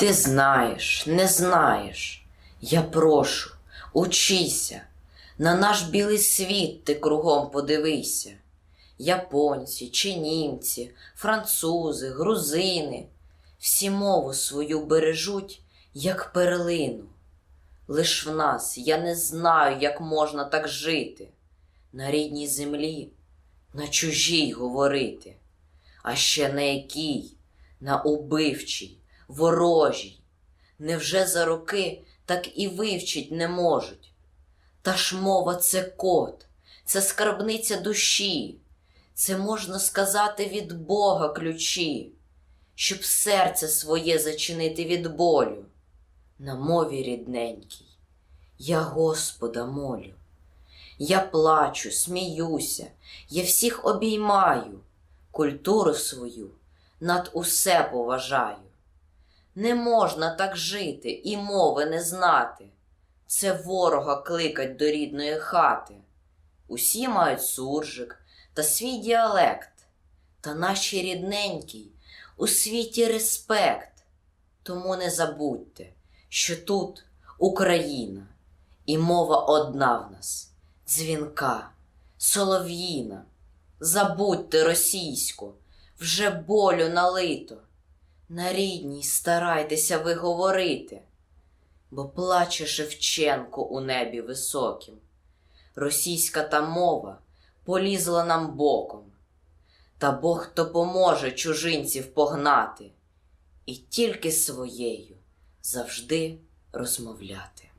Ти знаєш, не знаєш. Я прошу, учися. На наш білий світ ти кругом подивися. Японці чи німці, французи, грузини всі мову свою бережуть, як перлину. Лиш в нас я не знаю, як можна так жити, на рідній землі, на чужій говорити, а ще на якій, на убивчій, ворожій. Невже за роки так і вивчить не можуть? Та ж мова це код, це скарбниця душі, це можна сказати від Бога ключі, щоб серце своє зачинити від болю. На мові рідненькій, я Господа молю. Я плачу, сміюся, я всіх обіймаю, культуру свою над усе поважаю. Не можна так жити і мови не знати. Це ворога кликать до рідної хати. Усі мають суржик та свій діалект, та наші рідненький у світі респект. Тому не забудьте, що тут Україна, і мова одна в нас дзвінка, солов'їна. Забудьте російську, вже болю налито. На рідній старайтеся ви говорити, бо плаче Шевченко у небі високім. Російська та мова полізла нам боком, та Бог допоможе чужинців погнати і тільки своєю завжди розмовляти.